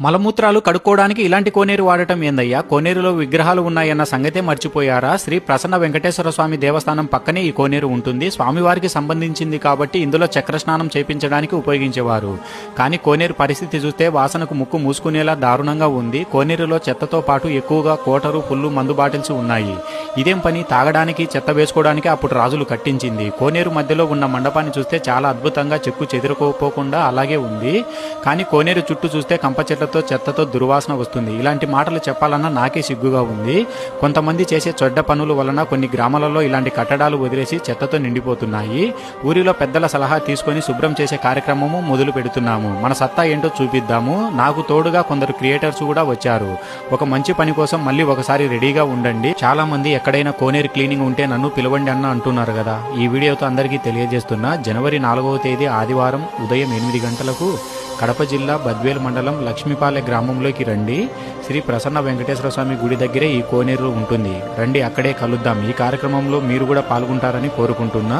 మలమూత్రాలు కడుక్కోవడానికి ఇలాంటి కోనేరు వాడటం ఏందయ్యా? కోనేరులో విగ్రహాలు ఉన్నాయన్న సంగతే మర్చిపోయారా? శ్రీ ప్రసన్న వెంకటేశ్వర స్వామి దేవస్థానం పక్కనే ఈ కోనేరు ఉంటుంది. స్వామివారికి సంబంధించింది కాబట్టి ఇందులో చక్ర స్నానం చేపించడానికి ఉపయోగించేవారు. కానీ కోనేరు పరిస్థితి చూస్తే వాసనకు ముక్కు మూసుకునేలా దారుణంగా ఉంది. కోనేరులో చెత్తతో పాటు ఎక్కువగా కోటరు పుల్లు మందు బాటిల్స్ ఉన్నాయి. ఇదేం పని? తాగడానికి చెత్త వేసుకోవడానికి అప్పుడు రాజులు కట్టించింది. కోనేరు మధ్యలో ఉన్న మండపాన్ని చూస్తే చాలా అద్భుతంగా చెక్కు చెదిరుకోపోకుండా అలాగే ఉంది. కానీ కోనేరు చుట్టూ చూస్తే కంప చెట్ల చెత్తతో దుర్వాసన వస్తుంది. ఇలాంటి మాటలు చెప్పాలన్నా నాకే సిగ్గుగా ఉంది. కొంతమంది చేసే చెడ్డ పనుల వలన కొన్ని గ్రామాలలో ఇలాంటి కట్టడాలు వదిలేసి చెత్తతో నిండిపోతున్నాయి. ఊరిలో పెద్దల సలహా తీసుకొని శుభ్రం చేసే కార్యక్రమము మొదలు పెడుతున్నాము. మన సత్తా ఏంటో చూపిద్దాము. నాకు తోడుగా కొందరు క్రియేటర్స్ కూడా వచ్చారు. ఒక మంచి పని కోసం మళ్ళీ ఒకసారి రెడీగా ఉండండి. చాలా మంది ఎక్కడైనా కోనేరు క్లీనింగ్ ఉంటే నన్ను పిలవండి అన్న అంటున్నారు కదా. ఈ వీడియోతో అందరికీ తెలియజేస్తున్నా జనవరి నాలుగవ తేదీ ఆదివారం ఉదయం ఎనిమిది గంటలకు కడప జిల్లా బద్వేల్ మండలం లక్ష్మీపాలె గ్రామంలోకి రండి. శ్రీ ప్రసన్న వెంకటేశ్వర స్వామి గుడి దగ్గరే ఈ కోనేరు ఉంటుంది. రండి అక్కడే కలుద్దాం. ఈ కార్యక్రమంలో మీరు కూడా పాల్గొంటారని కోరుకుంటున్నా.